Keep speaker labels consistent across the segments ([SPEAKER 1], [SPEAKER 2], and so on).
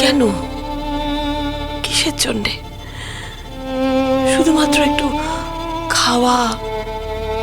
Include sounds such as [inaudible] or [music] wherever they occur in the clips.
[SPEAKER 1] কেন? কিসের জন্যে? শুধুমাত্র একটু খাওয়া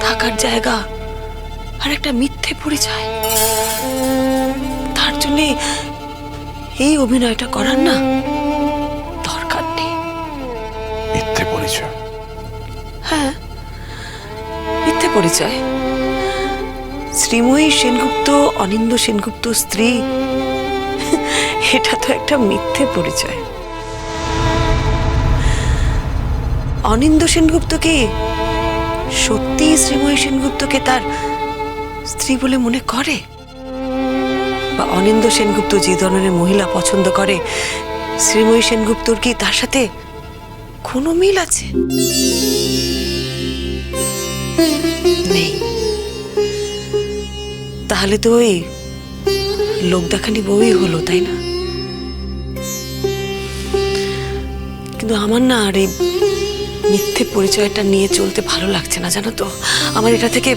[SPEAKER 1] থাকার জায়গা আর একটা মিথ্যে পরিচয়? তার জন্যে এই অভিনয়টা করার না দরকার নেই।
[SPEAKER 2] মিথ্যে পরিচয়?
[SPEAKER 1] হ্যাঁ মিথ্যে পরিচয়। শ্রীময়ী সেনগুপ্ত অনিন্দ সেনগুপ্ত স্ত্রী এটা তো একটা মিথ্যে পরিচয়। অনিন্দ সেনগুপ্তকে সত্যি শ্রীময়ী সেনগুপ্তকে তার স্ত্রী বলে মনে করে? বা অনিন্দ সেনগুপ্ত যে ধরনের মহিলা পছন্দ করে, শ্রীময়ী সেনগুপ্তর কি তার সাথে কোনো মিল আছে? নেই। তাহলে তো ওই লোক দেখানি বউই হলো, তাই না? কিন্তু আমার না আর এই মিথ্যে পরিচয়টা নিয়ে চলতে ভালো লাগছে না, জানো তো? আমার এটা থেকে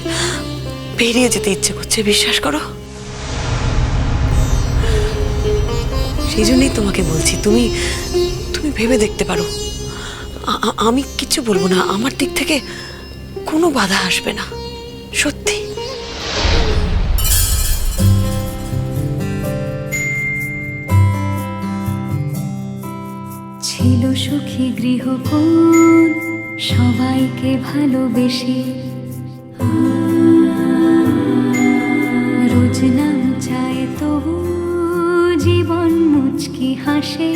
[SPEAKER 1] বেরিয়ে যেতে ইচ্ছে করছে, বিশ্বাস করো? সেই জন্যই তোমাকে বলছি, তুমি তুমি ভেবে দেখতে পারো। আমি কিছু বলব না, আমার দিক থেকে কোনো বাধা আসবে না, সত্যি।
[SPEAKER 3] সুখী গৃহকোণ সবাইকে ভালোবেসে। রোজ নাম চায় তবু জীবন মুচকি হাসে।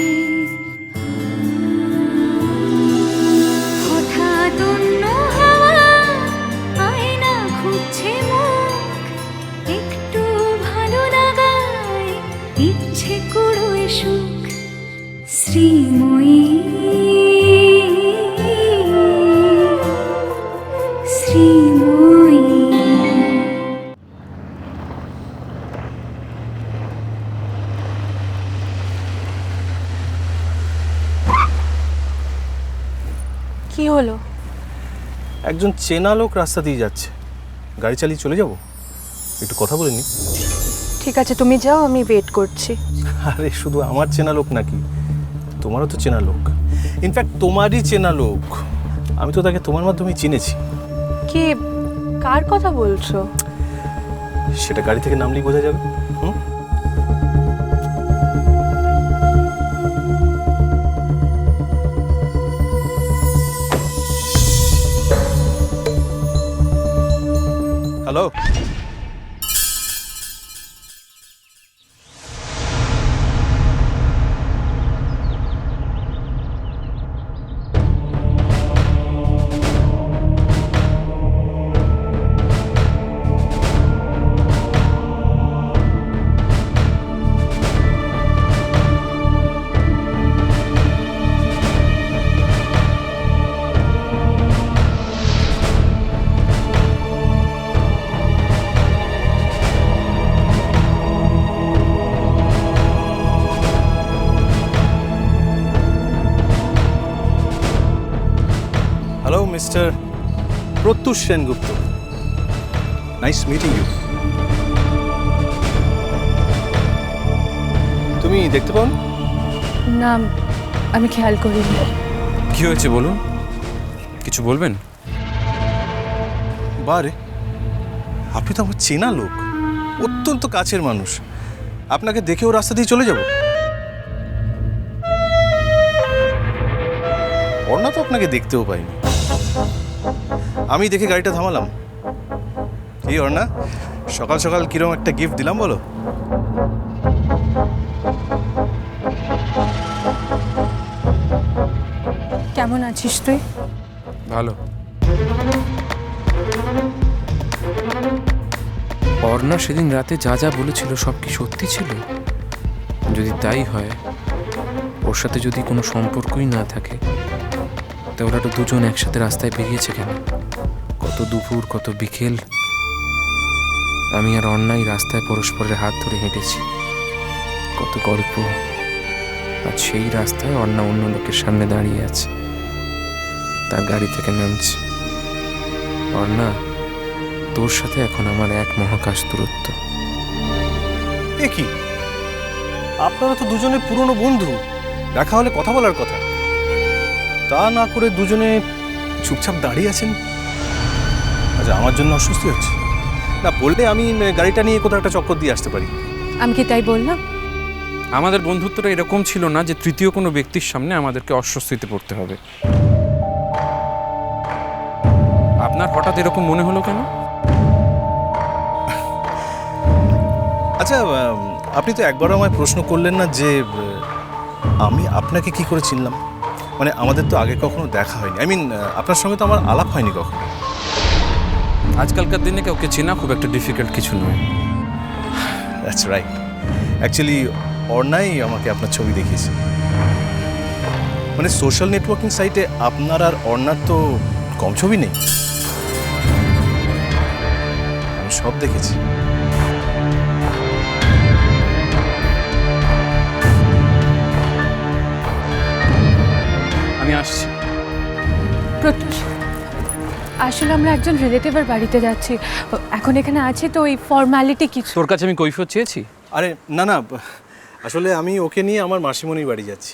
[SPEAKER 2] একজন চেনা লোক রাস্তা দিয়ে যাচ্ছে। গাড়ি চালিয়ে চলে যাব? একটু কথা বলে নি।
[SPEAKER 4] ঠিক আছে তুমি যাও আমি ওয়েট করছি।
[SPEAKER 2] আরে শুধু আমার চেনা লোক নাকি? তোমারও তো চেনা লোক। ইনফ্যাক্ট তোমারই চেনা লোক। আমি তো তাকে তোমার মাধ্যমে চিনেছি।
[SPEAKER 4] কি কার কথা বলছো?
[SPEAKER 2] সেটা গাড়ি থেকে নামলেই বোঝা যাবে। Mister Pratyush Sengupta nice meeting you তুমি দেখতে পাও
[SPEAKER 4] না আমি খেয়াল করিনি।
[SPEAKER 5] কি হয়েছে বলুন কিছু বলবেন?
[SPEAKER 2] বারে আপনি তো আমার চেনা লোক। অত্যন্ত কাছের মানুষ। আপনাকে দেখেও রাস্তা দিয়ে চলে যাব? অর্ণা তো আপনাকে দেখতেও পাইনি আমি দেখে গাড়িটা থামালাম। এই অর্ণা সকাল সকাল কিরম একটা গিফট দিলাম বলো।
[SPEAKER 4] কেমন আছিস তুই?
[SPEAKER 5] ভালো। অর্ণা সেদিন রাতে যা যা বলেছিল সব কি সত্যি ছিল? যদি তাই হয় ওর সাথে যদি কোনো সম্পর্কই না থাকে তা ওরা তো দুজন একসাথে রাস্তায় বেরিয়েছে কেন? কত দুপুর, কত বিকেল। আমি আর অন্যায় রাস্তায় পরস্পরের হাত ধরে হেঁটেছি। কত গল্প। আর সেই রাস্তায় অন্না অন্য লোকের সামনে দাঁড়িয়ে আছে। তার গাড়ি থেকে নামছে। অর্ণা তোর সাথে এখন আমার এক মহাকাশ দূরত্ব।
[SPEAKER 2] এ আপনারা তো দুজনে পুরনো বন্ধু। দেখা হলে কথা বলার কথা। তা না করে দুজনে চুপচাপ দাঁড়িয়ে আছেন? আচ্ছা আমার জন্য অস্বস্তি হচ্ছে। না বললে আমি গাড়িটা নিয়ে কোথাও একটা চক্কর দিয়ে আসতে পারি।
[SPEAKER 4] আমি কি তাই বললাম?
[SPEAKER 6] আমাদের বন্ধুত্বটা এরকম ছিল না যে তৃতীয় কোনো ব্যক্তির সামনে আমাদেরকে অস্বস্তিতে পড়তে হবে। আপনার হঠাৎ এরকম মনে হলো কেন?
[SPEAKER 2] আচ্ছা আপনি তো একবারও আমায় প্রশ্ন করলেন না যে আমি আপনাকে কি করে চিনলাম? মানে আমাদের তো আগে কখনো দেখা হয়নি। আই মিন আপনার সঙ্গে তো আমার আলাপ হয়নি কখনো।
[SPEAKER 6] আজকালকার দিনে কাউকে চেনা খুব একটা ডিফিকাল্ট কিছু নয়।
[SPEAKER 2] দ্যাটস রাইট অ্যাকচুয়ালি অর্ণাই আমাকে আপনার ছবি দেখিয়েছে। মানে সোশ্যাল নেটওয়ার্কিং সাইটে আপনার আর অর্ণার তো কম ছবি নেই। আমি সব দেখেছি।
[SPEAKER 6] আমি আসছি।
[SPEAKER 4] আসলে আমরা একজন রিলেটিভের বাড়িতে যাচ্ছি। এখন এখানে আছে তো ওই ফর্মালিটি কিছু।
[SPEAKER 6] তোর কাছে আমি কৈফিয়ত চেয়েছি?
[SPEAKER 2] আরে না না আসলে আমি ওকে নিয়ে আমার মাসিমণির বাড়ি যাচ্ছি।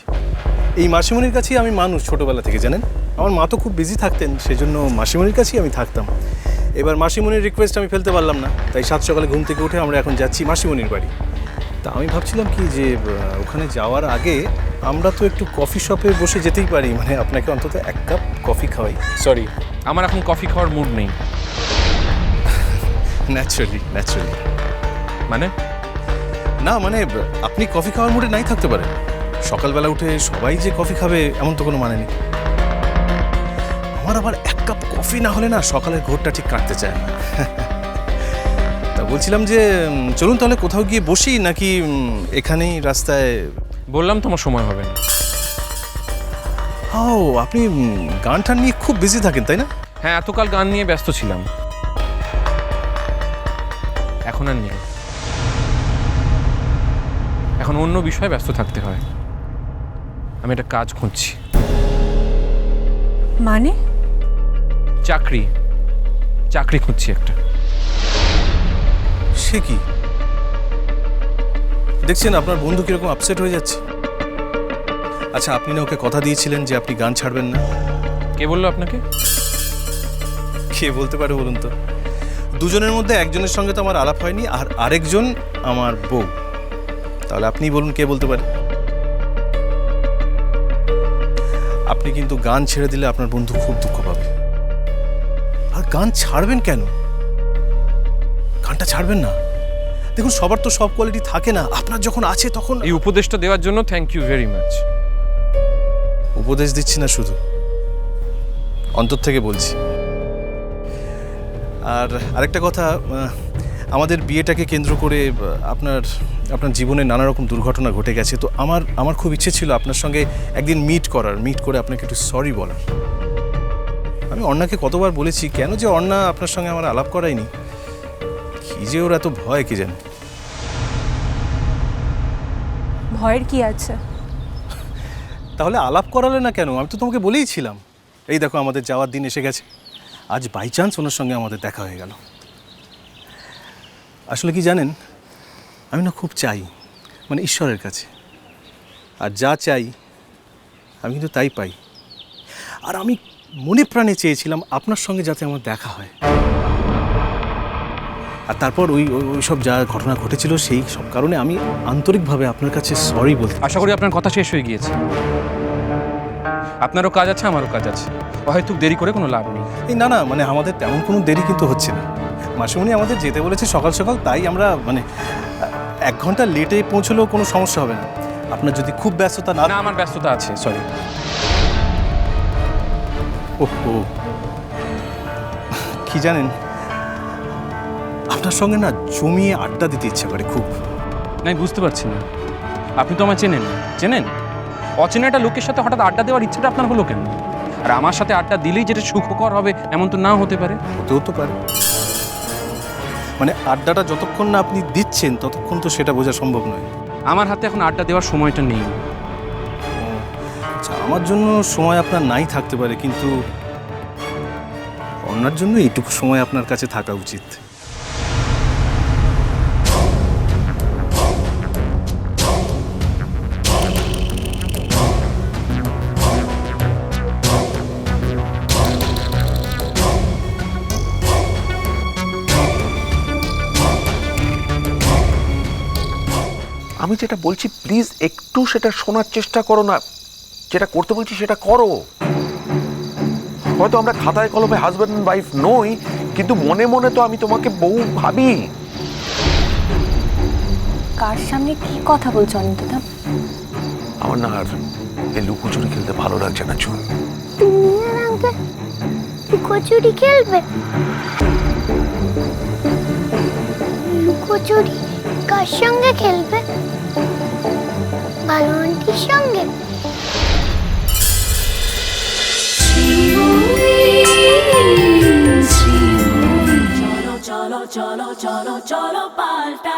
[SPEAKER 2] এই মাসিমণির কাছেই আমি মানুষ ছোটোবেলা থেকে জানেন? আমার মা তো খুব বিজি থাকতেন সেজন্য মাসিমণির কাছেই আমি থাকতাম। এবার মাসিমণির রিকোয়েস্ট আমি ফেলতে পারলাম না তাই সাত সকালে ঘুম থেকে উঠে আমরা এখন যাচ্ছি মাসিমণির বাড়ি। তা আমি ভাবছিলাম কি যে ওখানে যাওয়ার আগে আমরা তো একটু কফি শপে বসে যেতেই পারি মানে আপনাকে অন্তত এক কাপ কফি খাওয়াই।
[SPEAKER 6] সরি আমার এখন কফি খাওয়ার মুড নেই। [laughs]
[SPEAKER 2] ন্যাচারালি ন্যাচারালি
[SPEAKER 6] মানে?
[SPEAKER 2] না মানে আপনি কফি খাওয়ার মুডে নাই থাকতে পারেন। সকালবেলা উঠে সবাই যে কফি খাবে এমন তো কোনো মানে নেই। আমার আবার এক কাপ কফি না হলে না সকালের ঘোরটা ঠিক কাটতে চায় না। [laughs] তা বলছিলাম যে চলুন তাহলে কোথাও গিয়ে বসি নাকি এখানেই রাস্তায়
[SPEAKER 6] বললাম তোমার সময় হবে না।
[SPEAKER 2] ও আপনি গান টান নিয়ে খুব বিজি থাকেন তাই না?
[SPEAKER 6] হ্যাঁ এতকাল গান নিয়ে ব্যস্ত ছিলাম। এখন আর নেই। এখন অন্য বিষয়ে ব্যস্ত থাকতে হয়। আমি একটা কাজ খুঁজছি।
[SPEAKER 4] মানে?
[SPEAKER 6] চাকরি। চাকরি খুঁজছি একটা।
[SPEAKER 2] সে কি? দেখছেন আপনার বন্ধু কীরকম আপসেট হয়ে যাচ্ছে? আচ্ছা আপনি না ওকে কথা দিয়েছিলেন যে আপনি গান ছাড়বেন না?
[SPEAKER 6] কে বলল আপনাকে?
[SPEAKER 2] কে বলতে পারে বলুন তো? দুজনের মধ্যে একজনের সঙ্গে তো আমার আলাপ হয়নি আর আরেকজন আমার বউ। তাহলে আপনি বলুন কে বলতে পারে? আপনি কিন্তু গান ছেড়ে দিলে আপনার বন্ধু খুব দুঃখ পাবে। আর গান ছাড়বেন কেন? গানটা ছাড়বেন না। দেখুন সবার তো সব কোয়ালিটি থাকে না। আপনার যখন আছে তখন
[SPEAKER 6] এই উপদেশটা দেওয়ার জন্য থ্যাংক ইউ ভেরি মাচ
[SPEAKER 2] উপদেশ দিচ্ছি না শুধু। অন্তর থেকে বলছি। আর আরেকটা কথা আমাদের বিয়েটাকে কেন্দ্র করে আপনার আপনার জীবনে নানা রকম দুর্ঘটনা ঘটে গেছে। তো আমার আমার খুব ইচ্ছে ছিল আপনার সঙ্গে একদিন মিট করার মিট করে আপনাকে একটু সরি বলার। আমি অর্ণাকে কতবার বলেছি কেন যে অর্ণা আপনার সঙ্গে আমার আলাপ করায়নি? কি যে ওর এত ভয় কি জানি?
[SPEAKER 4] ভয়ের কি আছে?
[SPEAKER 2] তাহলে আলাপ করালে না কেন? আমি তো তোমাকে বলেই ছিলাম। এই দেখো, আমাদের যাওয়ার দিন এসে গেছে। আজ বাই চান্স ওনার সঙ্গে আমাদের দেখা হয়ে গেল। আসলে কি জানেন, আমি না খুব চাই মানে ঈশ্বরের কাছে। আর যা চাই, আমি কিন্তু তাই পাই। আর আমি মনে প্রাণে চেয়েছিলাম আপনার সঙ্গে যাতে আমার দেখা হয়। আর তারপর ওই ওই সব যা ঘটনা ঘটেছিল সেই সব কারণে আমি আন্তরিকভাবে আপনার কাছে সরি বলতে
[SPEAKER 6] আশা করি আপনার কথা শেষ হয়ে গিয়েছে। আপনারও কাজ আছে আমারও কাজ আছে। হয়তো দেরি করে কোনো লাভ নেই।
[SPEAKER 2] এই না না মানে আমাদের তেমন কোনো দেরি কিন্তু হচ্ছে না। মাসিমণি আমাদের যেতে বলেছে সকাল সকাল তাই আমরা মানে এক ঘণ্টা লেটে পৌঁছলেও কোনো সমস্যা হবে না। আপনার যদি খুব ব্যস্ততা না
[SPEAKER 6] না আমার ব্যস্ততা আছে সরি
[SPEAKER 2] ওহো। কি জানেন? আপনার সঙ্গে না জমিয়ে আড্ডা দিতে ইচ্ছে করে খুব।
[SPEAKER 6] না আমি বুঝতে পারছি না। আপনি তো আমায় চেনেন। চেনেন? অচেনা একটা লোকের সাথে হঠাৎ আড্ডা দেওয়ার ইচ্ছাটা আপনার হলো কেন? আর আমার সাথে আড্ডা দিলেই যেটা সুখকর হবে এমন তো নাও হতে পারে?
[SPEAKER 2] হতেও তো পারে। মানে আড্ডাটা যতক্ষণ না আপনি দিচ্ছেন ততক্ষণ তো সেটা বোঝা সম্ভব নয়।
[SPEAKER 6] আমার হাতে এখন আড্ডা দেওয়ার সময়টা নেই।
[SPEAKER 2] আচ্ছা আমার জন্য সময় আপনার নাই থাকতে পারে কিন্তু অন্যার জন্য এইটুকু সময় আপনার কাছে থাকা উচিত।
[SPEAKER 7] আমি যেটা বলছি প্লিজ একটু সেটা শোনার চেষ্টা করো না। যেটা করতে বলছি সেটা করো। হয়তো আমরা খাতায় কলমে হাজব্যান্ড অ্যান্ড ওয়াইফ নই কিন্তু মনে মনে তো আমি তোমাকে বউ ভাবি।
[SPEAKER 8] কার সামনে কি কথা বলছো অনিন্দা
[SPEAKER 7] আমার না আর এই লুকোচুরি খেলতে ভালো লাগছে না চুল।
[SPEAKER 9] তুমি আর আঙ্কেল লুকোচুরি খেলবে? লুকোচুরি কার সঙ্গে খেলবে? ভালো আন্টির সঙ্গে
[SPEAKER 3] চলো চলো চলো চলো পাল্টা।